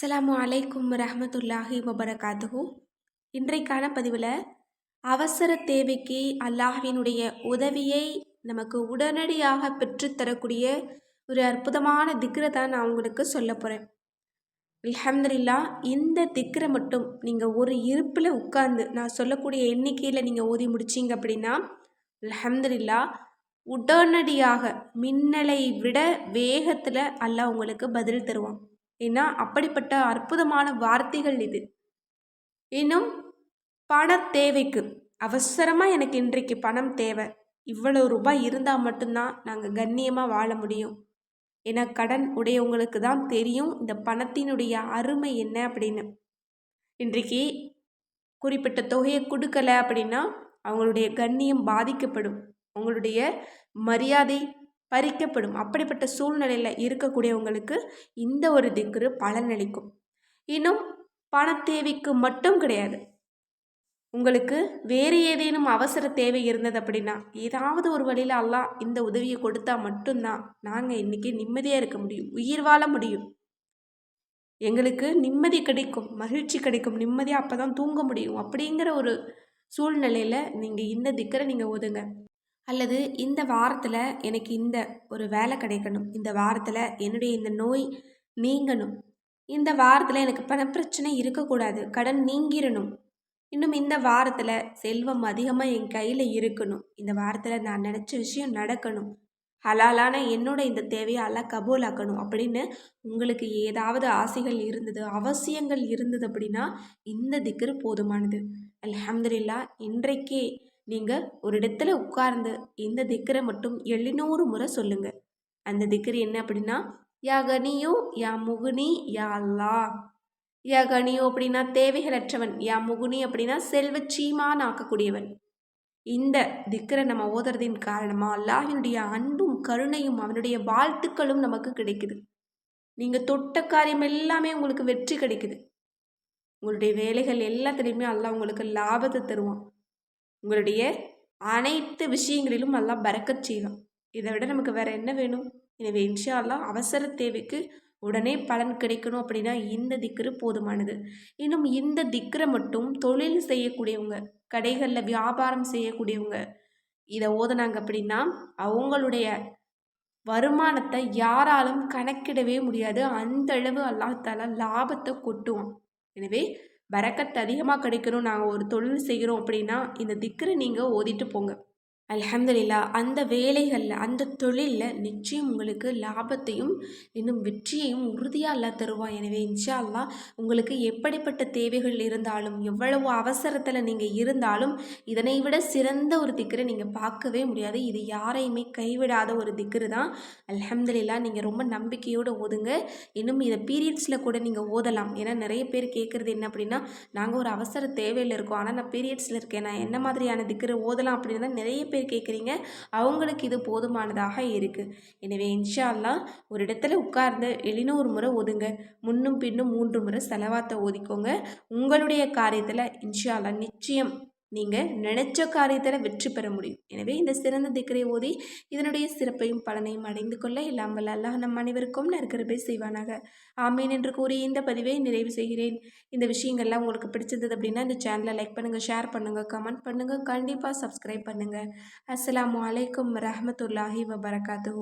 அஸ்ஸலாமு அலைக்கும் ரஹமத்துல்லாஹி வபரகாத்துஹு. இன்றைக்கான பதிவில் அவசர தேவைக்கு அல்லாஹ்வினுடைய உதவியை நமக்கு உடனடியாக பெற்றுத்தரக்கூடிய ஒரு அற்புதமான திக்ரை தான் நான் உங்களுக்கு சொல்ல போகிறேன் அலமதுல்லா இந்த திக்ரை மட்டும் நீங்கள் ஒரு இருப்பில் உட்கார்ந்து நான் சொல்லக்கூடிய எண்ணிக்கையில் நீங்கள் ஓதி முடிச்சிங்க அப்படின்னா அலமதுல்லா உடனடியாக மின்னலை விட வேகத்தில் அல்லாஹ் உங்களுக்கு பதில் தருவான். ஏன்னா அப்படிப்பட்ட அற்புதமான வார்த்தைகள் இது. இன்னும் பண தேவைக்கு. அவசரமாக எனக்கு இன்றைக்கு பணம் தேவை. இவ்வளோ ரூபாய் இருந்தால் மட்டும்தான் நாங்கள் கண்ணியமாக வாழ முடியும். ஏன்னா கடன் உடையவங்களுக்கு தான் தெரியும் இந்த பணத்தினுடைய அருமை என்ன அப்படின்னு. இன்றைக்கு குறிப்பிட்ட தொகையை கொடுக்கல அப்படின்னா அவங்களுடைய கண்ணியம் பாதிக்கப்படும். அவங்களுடைய மரியாதை பறிக்கப்படும். அப்படிப்பட்ட சூழ்நிலையில் இருக்கக்கூடியவங்களுக்கு இந்த ஒரு திக்ரு பலனளிக்கும். இன்னும் பண தேவைக்கு மட்டும் கிடையாது. உங்களுக்கு வேறு ஏதேனும் அவசர தேவை இருந்தது அப்படின்னா ஏதாவது ஒரு வழியில் அல்லா இந்த உதவியை கொடுத்தா மட்டும்தான் நாங்கள் இன்றைக்கி நிம்மதியாக இருக்க முடியும். உயிர் வாழ முடியும். எங்களுக்கு நிம்மதி கிடைக்கும். மகிழ்ச்சி கிடைக்கும். நிம்மதியாக அப்போ தான் தூங்க முடியும். அப்படிங்கிற ஒரு சூழ்நிலையில் நீங்கள் இந்த திக்கரை நீங்கள் ஒதுங்க அல்லது இந்த வாரத்தில் எனக்கு இந்த ஒரு வேலை கிடைக்கணும். இந்த வாரத்தில் என்னுடைய இந்த நோய் நீங்கணும். இந்த வாரத்தில் எனக்கு பணப்பிரச்சனை இருக்கக்கூடாது. கடன் நீங்கிடணும் இன்னும் இந்த வாரத்தில் செல்வம் அதிகமாக என் கையில் இருக்கணும். இந்த வாரத்தில் நான் நினச்ச விஷயம் நடக்கணும். ஹலாலான என்னோட இந்த தேவையை அல்ல கபூலாக்கணும். அப்படின்னு உங்களுக்கு ஏதாவது ஆசைகள் இருந்தது அவசியங்கள் இருந்தது அப்படின்னா இந்த திக்கர் போதுமானது. அலமதுல்லா இன்றைக்கே நீங்கள் ஒரு இடத்துல உட்கார்ந்து இந்த திக்கரை மட்டும் எழுநூறு முறை சொல்லுங்கள் அந்த திக்கர் என்ன அப்படின்னா யா கனியோ யா முகுனி யா அல்லா யா கனியோ அப்படின்னா தேவைகளற்றவன் யா முகுனி அப்படின்னா செல்வ சீமான் ஆக்கக்கூடியவன். இந்த திக்கரை நம்ம ஓதுறதின் காரணமாக அல்லாஹினுடைய அன்பும் கருணையும் அவனுடைய வாழ்த்துக்களும் நமக்கு கிடைக்குது. நீங்கள் தொட்ட காரியம் எல்லாமே உங்களுக்கு வெற்றி கிடைக்குது. உங்களுடைய வேலைகள் எல்லாத்துலேயுமே அல்லாஹ் உங்களுக்கு லாபத்தை தருவான். உங்களுடைய அனைத்து விஷயங்களிலும் நல்லா பறக்கச் செய்வான். இதை விட நமக்கு வேறு என்ன வேணும்? எனவே இன்ஷா அவசர தேவைக்கு உடனே பலன் கிடைக்கணும் அப்படின்னா இந்த திக்ரு போதுமானது. இன்னும் இந்த திக்கரை மட்டும் தொழில் செய்யக்கூடியவங்க கடைகளில் வியாபாரம் செய்யக்கூடியவங்க இதை ஓதுனாங்க அப்படின்னா அவங்களுடைய வருமானத்தை யாராலும் கணக்கிடவே முடியாது. அந்த அளவு அல்லாஹால லாபத்தை கொட்டுவான். எனவே பரக்கத் அதிகமாக கிடைக்கணும் நாங்கள் ஒரு தொழில் செய்கிறோம் அப்படின்னா இந்த திக்கரை நீங்கள் ஓதிட்டு போங்க. அலமதுல்லா அந்த வேலைகளில் அந்த தொழிலில் நிச்சயம் உங்களுக்கு லாபத்தையும் இன்னும் வெற்றியையும் உறுதியாக அல்லா தருவான் எனவே இன்ஷா அல்லா உங்களுக்கு எப்படிப்பட்ட தேவைகள் இருந்தாலும் எவ்வளவு அவசரத்தில் நீங்கள் இருந்தாலும் இதனை விட சிறந்த ஒரு திக்கரை நீங்கள் பார்க்கவே முடியாது. இது யாரையுமே கைவிடாத ஒரு திக்கரு தான். அலமதுல்லா நீங்கள் ரொம்ப நம்பிக்கையோடு ஓதுங்க. இன்னும் இதை பீரியட்ஸில் கூட நீங்கள் ஓதலாம். ஏன்னா நிறைய பேர் கேட்குறது என்ன அப்படின்னா நாங்கள் ஒரு அவசர தேவையில் இருக்கோம். ஆனால் நான் பீரியட்ஸில் இருக்கேன். நான் என்ன மாதிரியான திக்கரை ஓதலாம்? அப்படின்னு தான் நிறைய பேர் பேர் கேட்குறீங்க அவங்களுக்கு இது போதுமானதாக இருக்குது எனவே இன்ஷா ஒரு இடத்துல உட்கார்ந்து எழுநூறு முறை ஒதுங்க முன்னும் பின்னும் மூன்று முறை செலவாத்தை ஒதுக்கோங்க. உங்களுடைய காரியத்தில் இன்ஷா நிச்சயம் நீங்கள் நினைச்ச காரியத்தில் வெற்றி பெற முடியும். எனவே இந்த சிறந்த திக்கரை ஓதி இதனுடைய சிறப்பையும் பலனையும் அடைந்து கொள்ள எல்லாம் வல்ல அல்லாஹ் நம் அனைவருக்கும் நற்கரப்பை செய்வானாக. ஆமீன் என்று கூறி இந்த பதிவை நிறைவு செய்கிறேன். இந்த விஷயங்கள்லாம் உங்களுக்கு பிடிச்சிருந்தது அப்படின்னா இந்த சேனலை லைக் பண்ணுங்கள் ஷேர் பண்ணுங்கள் கமெண்ட் பண்ணுங்கள் கண்டிப்பாக சப்ஸ்கிரைப் பண்ணுங்கள் அஸ்லாம் வலைக்கம் ரஹமத்துல்லாஹி வபரகாத்து